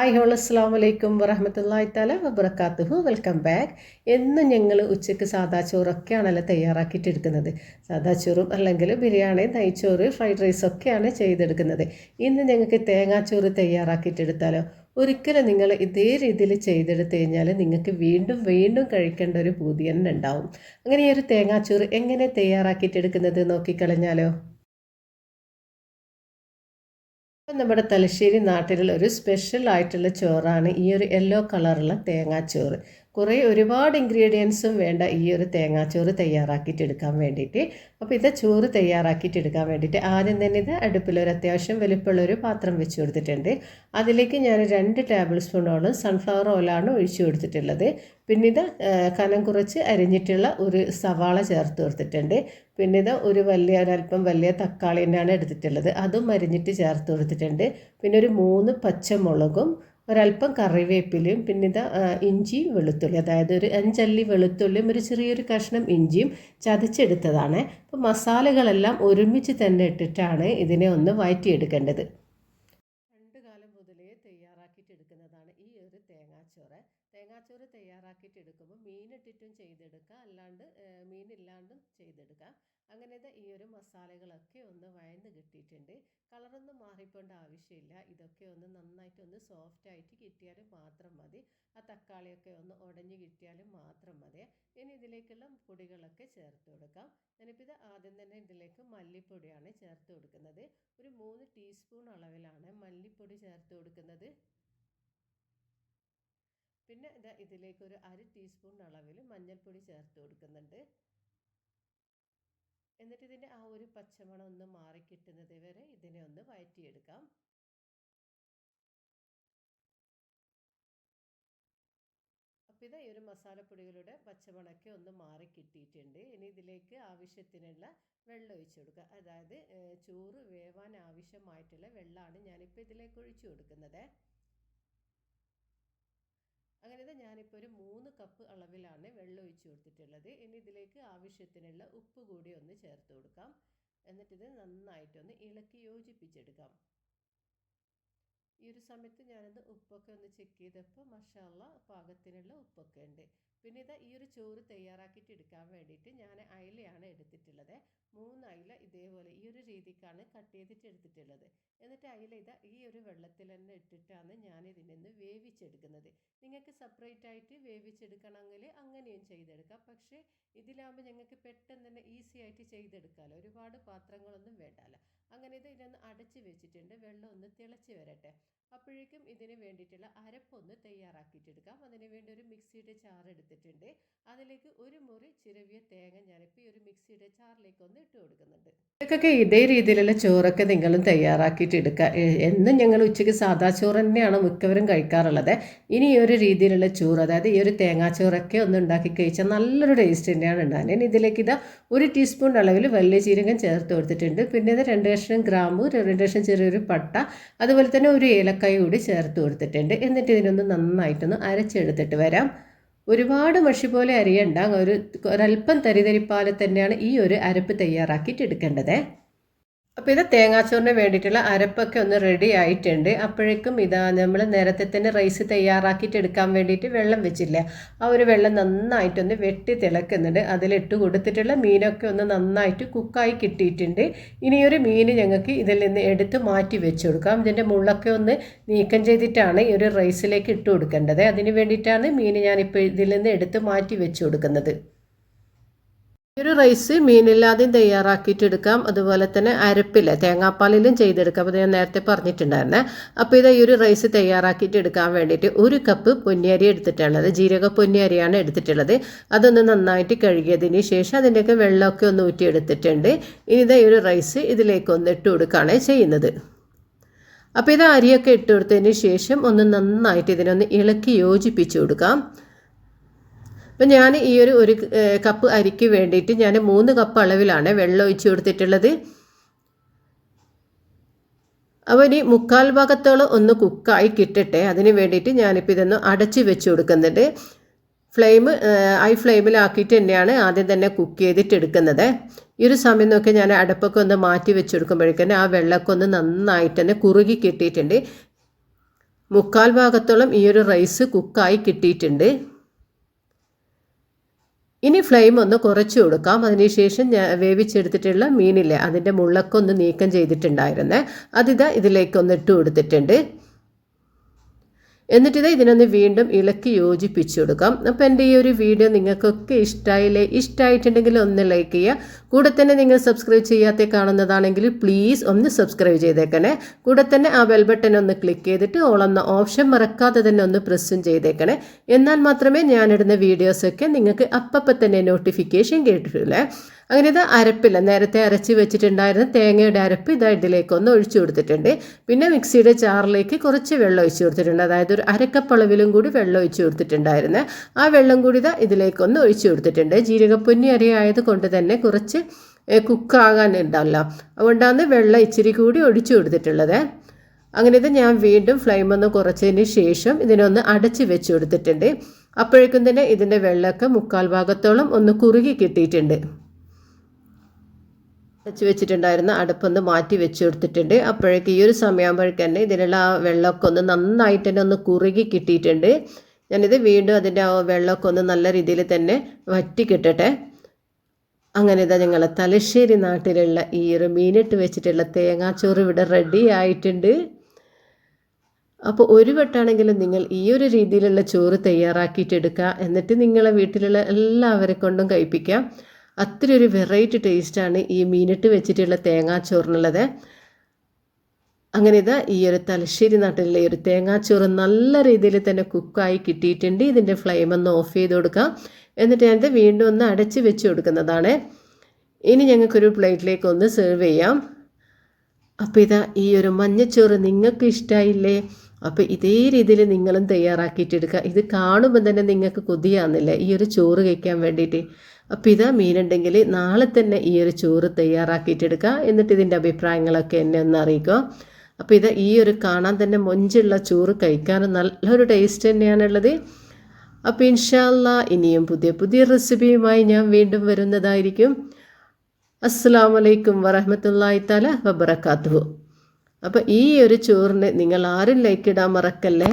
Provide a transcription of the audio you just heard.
Hi whole അസ്സാം വലൈക്കും വറഹമത്തല്ലാഹി തല വബർക്കാത്തുഹു വെൽക്കം ബാക്ക് എന്നും ഞങ്ങൾ ഉച്ചയ്ക്ക് സാദാ ചോറൊക്കെയാണല്ലോ തയ്യാറാക്കിയിട്ട് എടുക്കുന്നത് സാദാ ചോറും അല്ലെങ്കിൽ ബിരിയാണി നെയ്ച്ചോറ് ഫ്രൈഡ് റൈസ് ഒക്കെയാണ് ചെയ്തെടുക്കുന്നത്. ഇന്ന് ഞങ്ങൾക്ക് തേങ്ങാച്ചോറ് തയ്യാറാക്കിയിട്ട് എടുത്താലോ ഒരിക്കലും നിങ്ങൾ ഇതേ രീതിയിൽ ചെയ്തെടുത്തു കഴിഞ്ഞാൽ നിങ്ങൾക്ക് വീണ്ടും വീണ്ടും കഴിക്കേണ്ട ഒരു പൂതി തന്നെ ഉണ്ടാവും. അങ്ങനെ ഈ ഒരു തേങ്ങാച്ചോറ് എങ്ങനെ തയ്യാറാക്കിയിട്ട് എടുക്കുന്നത് നോക്കിക്കളഞ്ഞാലോ? നമ്മുടെ തലശ്ശേരി നാട്ടിലുള്ള ഒരു സ്പെഷ്യൽ ആയിട്ടുള്ള ചോറാണ് ഈ ഒരു യെല്ലോ കളറുള്ള തേങ്ങാച്ചോറ് കുറേ ഒരുപാട് ഇൻഗ്രീഡിയൻസും വേണ്ട ഈ ഒരു തേങ്ങാച്ചോറ് തയ്യാറാക്കിയിട്ട് എടുക്കാൻ വേണ്ടിയിട്ട്. അപ്പോൾ ഇത് ചോറ് തയ്യാറാക്കിയിട്ട് എടുക്കാൻ വേണ്ടിയിട്ട് ആദ്യം തന്നെ ഇത് അടുപ്പിലൊരു അത്യാവശ്യം വലിപ്പമുള്ളൊരു പാത്രം വെച്ച് കൊടുത്തിട്ടുണ്ട്. അതിലേക്ക് ഞാൻ രണ്ട് ടേബിൾ സ്പൂണോളം സൺഫ്ലവർ ഓയിലാണ് ഒഴിച്ചു കൊടുത്തിട്ടുള്ളത്. പിന്നെ ഇത് കനം കുറച്ച് അരിഞ്ഞിട്ടുള്ള ഒരു സവാള ചേർത്ത് കൊടുത്തിട്ടുണ്ട്. പിന്നെ ഇത് ഒരു വലിയ ഒരല്പം വലിയ തക്കാളി തന്നെയാണ് എടുത്തിട്ടുള്ളത്. അതും അരിഞ്ഞിട്ട് ചേർത്ത് കൊടുത്തിട്ടുണ്ട്. പിന്നെ ഒരു മൂന്ന് പച്ചമുളകും ഒരല്പം കറിവേപ്പിലയും പിന്നെ ഇത് ഇഞ്ചിയും വെളുത്തുള്ളി. അതായത് ഒരു അഞ്ചല്ലി വെളുത്തുള്ളിയും ഒരു ചെറിയൊരു കഷ്ണം ഇഞ്ചിയും ചതച്ചെടുത്തതാണ്. അപ്പോൾ മസാലകളെല്ലാം ഒരുമിച്ച് തന്നെ ഇട്ടിട്ടാണ് ഇതിനെ ഒന്ന് വഴറ്റിയെടുക്കേണ്ടത് രണ്ട് കാലം മുതലേ തയ്യാറാക്കിയിട്ട് എടുക്കുന്നതാണ് ഈ ഒരു തേങ്ങാച്ചോറ് തേങ്ങാച്ചോറ് തയ്യാറാക്കിയിട്ട് എടുക്കുമ്പോൾ മീനിട്ടിട്ടും ചെയ്തെടുക്കാം. അല്ലാണ്ട് മീനില്ലാണ്ടും ചെയ്തെടുക്കാം. അങ്ങനെ ഈ ഒരു മസാലകളൊക്കെ ഒന്ന് വയന്ന് കിട്ടിയിട്ടുണ്ട്. കളറൊന്നും മാറിപ്പോണ്ട ആവശ്യമില്ല. ഇതൊക്കെ ഒന്ന് നന്നായിട്ട് ഒന്ന് സോഫ്റ്റ് ആയിട്ട് കിട്ടിയാൽ മാത്രം മതി. ആ തക്കാളിയൊക്കെ ഒന്ന് ഉടഞ്ഞ് കിട്ടിയാലും മാത്രം മതി. ഇനി ഇതിലേക്കുള്ള പൊടികളൊക്കെ ചേർത്ത് കൊടുക്കാം. ഞാനിപ്പോൾ ആദ്യം തന്നെ ഇതിലേക്ക് മല്ലിപ്പൊടിയാണ് ചേർത്ത് കൊടുക്കുന്നത്. ഒരു മൂന്ന് ടീസ്പൂൺ അളവിലാണ് മല്ലിപ്പൊടി ചേർത്ത് കൊടുക്കുന്നത്. പിന്നെ ഇതാ ഇതിലേക്ക് ഒരു അര ടീസ്പൂൺ അളവിൽ മഞ്ഞൾപ്പൊടി ചേർത്ത് കൊടുക്കുന്നുണ്ട്. എന്നിട്ട് ഇതിന്റെ ആ ഒരു പച്ചമണം ഒന്ന് മാറിക്കിട്ടുന്നത് വരെ ഇതിനെ ഒന്ന് വഴറ്റിയെടുക്കാം അപ്പോൾ ഇതാ ഈ ഒരു മസാലപ്പൊടികളുടെ പച്ചമണമൊക്കെ ഒന്ന് മാറി കിട്ടിയിട്ടുണ്ട്. ഇനി ഇതിലേക്ക് ആവശ്യത്തിനുള്ള വെള്ളം ഒഴിച്ചു കൊടുക്കുക. അതായത് ചോറ് വേവാൻ ആവശ്യമായിട്ടുള്ള വെള്ളമാണ് ഞാനിപ്പോൾ ഇതിലേക്ക് ഒഴിച്ചു കൊടുക്കുന്നത്. അങ്ങനെ ഞാനിപ്പോൾ ഒരു മൂന്ന് കപ്പ് അളവിലാണ് വെള്ളം ഒഴിച്ച് കൊടുത്തിട്ടുള്ളത്. ഇനി ഇതിലേക്ക് ആവശ്യത്തിനുള്ള ഉപ്പ് കൂടി ഒന്ന് ചേർത്ത് കൊടുക്കാം. എന്നിട്ടിത് നന്നായിട്ടൊന്ന് ഇളക്കി യോജിപ്പിച്ചെടുക്കാം. ഈ ഒരു സമയത്ത് ഞാനത് ഉപ്പൊക്കെ ഒന്ന് ചെക്ക് ചെയ്തപ്പോൾ മഷാല്ല പാകത്തിനുള്ള ഉപ്പൊക്കെ ഉണ്ട്. പിന്നെ ഇത് ഈ ഒരു ചോറ് തയ്യാറാക്കിയിട്ട് എടുക്കാൻ വേണ്ടിയിട്ട് ഞാൻ അയിലയാണ് എടുത്തിട്ടുള്ളത്. മൂന്ന് അയില ഇതേപോലെ ഈ ഒരു രീതിക്കാണ് കട്ട് ചെയ്തിട്ട് എടുത്തിട്ടുള്ളത്. എന്നിട്ട് അയില ഇതാ ഈ ഒരു വെള്ളത്തിൽ തന്നെ ഇട്ടിട്ടാണ് ഞാൻ ഇതിനൊന്ന് വേവിച്ചെടുക്കുന്നത്. നിങ്ങൾക്ക് സെപ്പറേറ്റ് ആയിട്ട് വേവിച്ചെടുക്കണമെങ്കിൽ അങ്ങനെയും ചെയ്തെടുക്കാം. പക്ഷേ ഇതിലാകുമ്പോൾ ഞങ്ങൾക്ക് പെട്ടെന്ന് തന്നെ ഈസി ആയിട്ട് ചെയ്തെടുക്കാമല്ലോ. ഒരുപാട് പാത്രങ്ങളൊന്നും വേണ്ടല്ലോ. അങ്ങനെ ഇത് ഇതിനൊന്ന് അടച്ച് വെച്ചിട്ടുണ്ട്. വെള്ളം ഒന്ന് തിളച്ച് വരട്ടെ. അപ്പോഴേക്കും ഇതിന് വേണ്ടിയിട്ടുള്ള അരപ്പൊന്ന് തയ്യാറാക്കിയിട്ടെടുക്കാം. അതിന് വേണ്ടി ഒരു മിക്സിയുടെ ചാർ എടുത്തിട്ടുണ്ട്. അതിലേക്ക് ഒരു മുറി ചിരവിയ തേങ്ങ ഞാനിപ്പോൾ ഈ ഒരു മിക്സിയുടെ ചാറിലേക്ക് ഒന്ന് ഇട്ട് കൊടുക്കുന്നുണ്ട്. ഇതൊക്കെ ഇതേ രീതിയിലുള്ള ചോറൊക്കെ നിങ്ങളും തയ്യാറാക്കിയിട്ട് എടുക്കുക എന്നും ഞങ്ങൾ ഉച്ചയ്ക്ക് സാദാ ചോറ് തന്നെയാണ് മിക്കവരും കഴിക്കാറുള്ളത്. ഇനി ഈ ഒരു രീതിയിലുള്ള ചോറ് അതായത് ഈ ഒരു തേങ്ങാച്ചോറൊക്കെ ഒന്ന് ഉണ്ടാക്കി കഴിച്ചാൽ നല്ലൊരു ടേസ്റ്റ് തന്നെയാണ് ഉണ്ടാകുന്നത് ഇനി ഇതിലേക്ക് ഇതാ ഒരു ടീസ്പൂൺ അളവിൽ വലിയ ചീരകം ചേർത്ത് കൊടുത്തിട്ടുണ്ട്. പിന്നെ ഇത് രണ്ട് കഷ്ണം ഗ്രാമ്പു രണ്ട് കഷ്ണം ചെറിയൊരു പട്ട അതുപോലെ തന്നെ ഒരു ഏലക്കായ കൂടി ചേർത്ത് കൊടുത്തിട്ടുണ്ട്. എന്നിട്ട് ഇതിനൊന്ന് നന്നായിട്ടൊന്ന് അരച്ചെടുത്തിട്ട് വരാം. ഒരുപാട് മഷി പോലെ അരിയണ്ട. ഒരു ഒരല്പം തരിതരിപ്പാലെ തന്നെയാണ് ഈ ഒരു അരപ്പ് തയ്യാറാക്കിയിട്ട് എടുക്കേണ്ടത്. അപ്പോൾ ഇത് തേങ്ങാച്ചോറിന് വേണ്ടിയിട്ടുള്ള അരപ്പൊക്കെ ഒന്ന് റെഡി ആയിട്ടുണ്ട്. അപ്പോഴേക്കും ഇതാ നമ്മൾ നേരത്തെ തന്നെ റൈസ് തയ്യാറാക്കിയിട്ട് എടുക്കാൻ വേണ്ടിയിട്ട് വെള്ളം വെച്ചില്ല. ആ ഒരു വെള്ളം നന്നായിട്ടൊന്ന് വെട്ടി തിളക്കുന്നുണ്ട്. അതിലിട്ട് കൊടുത്തിട്ടുള്ള മീനൊക്കെ ഒന്ന് നന്നായിട്ട് കുക്കായി കിട്ടിയിട്ടുണ്ട്. ഇനിയൊരു മീൻ ഞങ്ങൾക്ക് ഇതിൽ നിന്ന് എടുത്ത് മാറ്റി വെച്ച് കൊടുക്കാം. ഇതിന്റെ മുള്ളൊക്കെ ഒന്ന് നീക്കം ചെയ്തിട്ടാണ് ഈ ഒരു റൈസിലേക്ക് ഇട്ട് കൊടുക്കേണ്ടത്. അതിന് വേണ്ടിയിട്ടാണ് മീൻ ഞാനിപ്പോൾ ഇതിൽ നിന്ന് എടുത്ത് മാറ്റി വെച്ച് കൊടുക്കുന്നത്. ഒരു റൈസ് മീനില്ലാതെയും തയ്യാറാക്കിയിട്ട് എടുക്കാം അതുപോലെ തന്നെ അരപ്പില്ല തേങ്ങാപ്പാലിലും ചെയ്തെടുക്കാം. അത് ഞാൻ നേരത്തെ പറഞ്ഞിട്ടുണ്ടായിരുന്നേ. അപ്പോൾ ഇത് ഈ ഒരു റൈസ് തയ്യാറാക്കിയിട്ട് എടുക്കാൻ വേണ്ടിയിട്ട് ഒരു കപ്പ് പൊന്നിയരി എടുത്തിട്ടുള്ളത് ജീരക പൊന്നിയരിയാണ് എടുത്തിട്ടുള്ളത്. അതൊന്ന് നന്നായിട്ട് കഴുകിയതിന് ശേഷം അതിന്റെയൊക്കെ വെള്ളമൊക്കെ ഒന്ന് ഊറ്റിയെടുത്തിട്ടുണ്ട്. ഇനി ഇതാ ഈ ഒരു റൈസ് ഇതിലേക്കൊന്ന് ഇട്ട് കൊടുക്കുകയാണ് ചെയ്യുന്നത്. അപ്പോൾ ഇത് അരിയൊക്കെ ഇട്ട് കൊടുത്തതിന് ശേഷം ഒന്ന് നന്നായിട്ട് ഇതിനൊന്ന് ഇളക്കി യോജിപ്പിച്ച് കൊടുക്കാം. അപ്പം ഞാൻ ഈ ഒരു ഒരു കപ്പ് അരിക്ക് വേണ്ടിയിട്ട് ഞാൻ മൂന്ന് കപ്പ് അളവിലാണ് വെള്ളം ഒഴിച്ചു കൊടുത്തിട്ടുള്ളത്. അപ്പോൾ ഇനി മുക്കാൽ ഭാഗത്തോളം ഒന്ന് കുക്കായി കിട്ടട്ടെ. അതിന് വേണ്ടിയിട്ട് ഞാനിപ്പോൾ ഇതൊന്ന് അടച്ച് വെച്ച് കൊടുക്കുന്നുണ്ട്. ഫ്ലെയിം ഹൈ ഫ്ലെയിമിലാക്കിയിട്ട് തന്നെയാണ് ആദ്യം തന്നെ കുക്ക് ചെയ്തിട്ട് എടുക്കുന്നത്. ഈ ഒരു സമയം നോക്കി ഞാൻ അടപ്പൊക്കെ ഒന്ന് മാറ്റി വെച്ച് കൊടുക്കുമ്പോഴേക്കും ആ വെള്ളമൊക്കെ ഒന്ന് നന്നായിട്ട് തന്നെ കുറുകി കിട്ടിയിട്ടുണ്ട്. മുക്കാൽ ഭാഗത്തോളം ഈ ഒരു റൈസ് കുക്കായി കിട്ടിയിട്ടുണ്ട്. ഇനി ഫ്ലെയിം ഒന്ന് കുറച്ച് കൊടുക്കാം. അതിനുശേഷം ഞാൻ വേവിച്ചെടുത്തിട്ടുള്ള മീനില്ലേ അതിന്റെ മുള്ളൊക്കെ ഒന്ന് നീക്കം ചെയ്തിട്ടുണ്ടായിരുന്നേ. അതിതാ ഇതിലേക്കൊന്ന് ഇട്ട് കൊടുത്തിട്ടുണ്ട്. എന്നിട്ടിത് ഇതിനൊന്ന് വീണ്ടും ഇളക്കി യോജിപ്പിച്ചു കൊടുക്കാം അപ്പോൾ എന്റെ ഈ ഒരു വീഡിയോ നിങ്ങൾക്കൊക്കെ ഇഷ്ടമായില്ലേ ഇഷ്ടമായിട്ടുണ്ടെങ്കിൽ ഒന്ന് ലൈക്ക് ചെയ്യുക. കൂടെ തന്നെ നിങ്ങൾ സബ്സ്ക്രൈബ് ചെയ്യാത്ത കാണുന്നതാണെങ്കിൽ പ്ലീസ് ഒന്ന് സബ്സ്ക്രൈബ് ചെയ്തേക്കണേ. കൂടെ തന്നെ ആ ബെൽ ബട്ടൺ ഒന്ന് ക്ലിക്ക് ചെയ്തിട്ട് ഓളെന്ന ഓപ്ഷൻ മറക്കാതെ തന്നെ ഒന്ന് പ്രസ്സും ചെയ്തേക്കണേ. എന്നാൽ മാത്രമേ ഞാനിടുന്ന വീഡിയോസൊക്കെ നിങ്ങൾക്ക് അപ്പം തന്നെ നോട്ടിഫിക്കേഷൻ കേട്ടിട്ടില്ലേ അങ്ങനെ ഇത് അരപ്പില്ല. നേരത്തെ അരച്ച് വെച്ചിട്ടുണ്ടായിരുന്ന തേങ്ങയുടെ അരപ്പ് ഇതാ ഇതിലേക്ക് ഒന്ന് ഒഴിച്ചു കൊടുത്തിട്ടുണ്ട്. പിന്നെ മിക്സിയുടെ ചാറിലേക്ക് കുറച്ച് വെള്ളം ഒഴിച്ചു കൊടുത്തിട്ടുണ്ട്. അതായത് ഒരു അരക്കപ്പളവിലും കൂടി വെള്ളം ഒഴിച്ചു കൊടുത്തിട്ടുണ്ടായിരുന്നു. ആ വെള്ളം കൂടി ഇതാ ഇതിലേക്കൊന്ന് ഒഴിച്ചു കൊടുത്തിട്ടുണ്ട്. ജീരകപ്പൊന്നി അരയായത് കൊണ്ട് തന്നെ കുറച്ച് കുക്കാകാൻ ഉണ്ടല്ലോ അതുകൊണ്ടാണ് വെള്ളം ഇച്ചിരി കൂടി ഒഴിച്ചു കൊടുത്തിട്ടുള്ളത്. അങ്ങനെ ഇത് ഞാൻ വീണ്ടും ഫ്ലെയിം ഒന്ന് കുറച്ചതിന് ശേഷം ഇതിനൊന്ന് അടച്ച് വെച്ച് കൊടുത്തിട്ടുണ്ട്. അപ്പോഴേക്കും തന്നെ ഇതിന്റെ വെള്ളമൊക്കെ മുക്കാൽ ഭാഗത്തോളം ഒന്ന് കുറുകി കിട്ടിയിട്ടുണ്ട്. വെച്ച് വെച്ചിട്ടുണ്ടായിരുന്ന അടുപ്പൊന്ന് മാറ്റി വെച്ച് കൊടുത്തിട്ടുണ്ട് അപ്പോഴേക്ക് ഈ ഒരു സമയമാകുമ്പോഴേക്ക് തന്നെ ഇതിലുള്ള ആ വെള്ളമൊക്കെ ഒന്ന് നന്നായിട്ട് തന്നെ ഒന്ന് കുറുകി കിട്ടിയിട്ടുണ്ട്. ഞാനിത് വീണ്ടും അതിന്റെ ആ വെള്ളമൊക്കെ ഒന്ന് നല്ല രീതിയിൽ തന്നെ വറ്റി കിട്ടട്ടെ അങ്ങനെ ഇതാ ഞങ്ങൾ തലശ്ശേരി നാട്ടിലുള്ള ഈ ഒരു മീനിട്ട് വെച്ചിട്ടുള്ള തേങ്ങാച്ചോറ് ഇവിടെ റെഡി ആയിട്ടുണ്ട്. അപ്പോൾ ഒരു വട്ടാണെങ്കിലും നിങ്ങൾ ഈ ഒരു രീതിയിലുള്ള ചോറ് തയ്യാറാക്കിയിട്ടെടുക്കുക എന്നിട്ട് നിങ്ങളെ വീട്ടിലുള്ള എല്ലാവരെ കൊണ്ടും കഴിപ്പിക്കാം. അത്ര ഒരു വെറൈറ്റി ടേസ്റ്റാണ് ഈ മീനിട്ട് വെച്ചിട്ടുള്ള തേങ്ങാച്ചോറിനുള്ളത് അങ്ങനെ ഇതാ ഈ ഒരു തലശ്ശേരി നാട്ടിലുള്ള ഈ ഒരു തേങ്ങാച്ചോറ് നല്ല രീതിയിൽ തന്നെ കുക്കായി കിട്ടിയിട്ടുണ്ട്. ഇതിന്റെ ഫ്ലെയിം ഒന്ന് ഓഫ് ചെയ്ത് കൊടുക്കാം. എന്നിട്ട് ഞാനിത് വീണ്ടും ഒന്ന് അടച്ച് വെച്ച് കൊടുക്കുന്നതാണ്. ഇനി ഞങ്ങൾക്കൊരു പ്ലേറ്റിലേക്ക് ഒന്ന് സെർവ് ചെയ്യാം. അപ്പോൾ ഇതാ ഈ ഒരു മഞ്ഞച്ചോറ് നിങ്ങൾക്ക് ഇഷ്ടമായില്ലേ അപ്പോൾ ഇതേ രീതിയിൽ നിങ്ങളും തയ്യാറാക്കിയിട്ടെടുക്കുക ഇത് കാണുമ്പോൾ തന്നെ നിങ്ങൾക്ക് കൊതിയാകുന്നില്ല ഈ ഒരു ചോറ് കഴിക്കാൻ വേണ്ടിയിട്ട്. അപ്പോൾ ഇതാ മീനുണ്ടെങ്കിൽ നാളെ തന്നെ ഈ ഒരു ചോറ് തയ്യാറാക്കിയിട്ടെടുക്കുക എന്നിട്ട് ഇതിന്റെ അഭിപ്രായങ്ങളൊക്കെ എന്നെ ഒന്ന് അറിയിക്കുക അപ്പോൾ ഇത് ഈ ഒരു കാണാൻ തന്നെ മൊഞ്ചുള്ള ചോറ് കഴിക്കാനും നല്ലൊരു ടേസ്റ്റ് തന്നെയാണുള്ളത്. അപ്പോൾ ഇൻഷാല്ല ഇനിയും പുതിയ പുതിയ റെസിപ്പിയുമായി ഞാൻ വീണ്ടും വരുന്നതായിരിക്കും. അസ്സാം വലൈക്കും വറഹമത്തല്ലായി തല വബർക്കാത്തു അപ്പോൾ ഈ ഒരു ചോറിന് നിങ്ങൾ ആരും ലൈക്ക് ഇടാൻ മറക്കല്ലേ?